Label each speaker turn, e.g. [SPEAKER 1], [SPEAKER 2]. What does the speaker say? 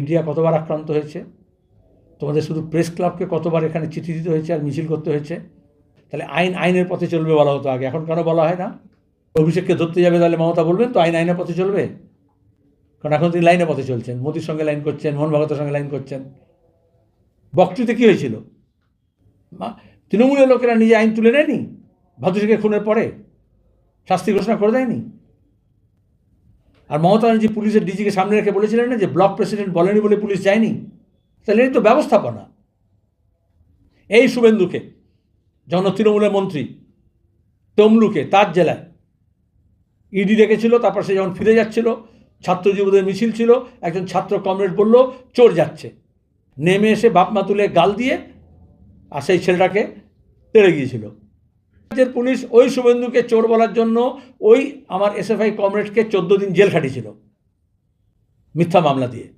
[SPEAKER 1] India কতবার আক্রান্ত হয়েছে? তোমাদের শুধু প্রেস ক্লাবকে কতবার এখানে চিঠি দিতে হয়েছে আর মিছিল করতে হয়েছে? তাহলে আইন আইনের পথে চলবে বলা হতো আগে। এখন কেন বলা হয় না? অভিষেককে ধরতে যাবে তাহলে মমতা বলবেন, তো আইন আইনের পথে চলবে? কারণ এখন তিনি লাইনের পথে চলছেন, মোদির সঙ্গে লাইন করছেন, মোহন ভাগতের সঙ্গে লাইন করছেন। বকটিতে কী হয়েছিল? তৃণমূলের লোকেরা নিজে আইন তুলে নেয়নি? ভাদুষিকে খুনের পরে? শাস্তি ঘোষণা করে দেয়নি? আর মমতা ব্যানার্জি পুলিশের ডিজিকে সামনে রেখে বলেছিলেন না যে ব্লক প্রেসিডেন্ট বলেনি বলে পুলিশ যায়নি তাহলে এই তো ব্যবস্থাপনা। এই শুভেন্দুকে জন তৃণমূলের মন্ত্রী, তমলুকে, তার জেলায়, ইডি ডেকেছিল, তারপর সে যখন ফিরে যাচ্ছিল, ছাত্র যুবদের মিছিল ছিল, একজন ছাত্র কমরেড বলল, চোর যাচ্ছে। নেমে এসে বাপমা তুলে গাল দিয়ে আর সেই ছেলেটাকে তেড়ে গিয়েছিল। রাজ্যের পুলিশ ওই শুভেন্দুকে চোর বলার জন্য ওই আমার এসএফআই কমরেডকে চোদ্দ দিন জেল খাটিয়েছিল মিথ্যা মামলা দিয়ে।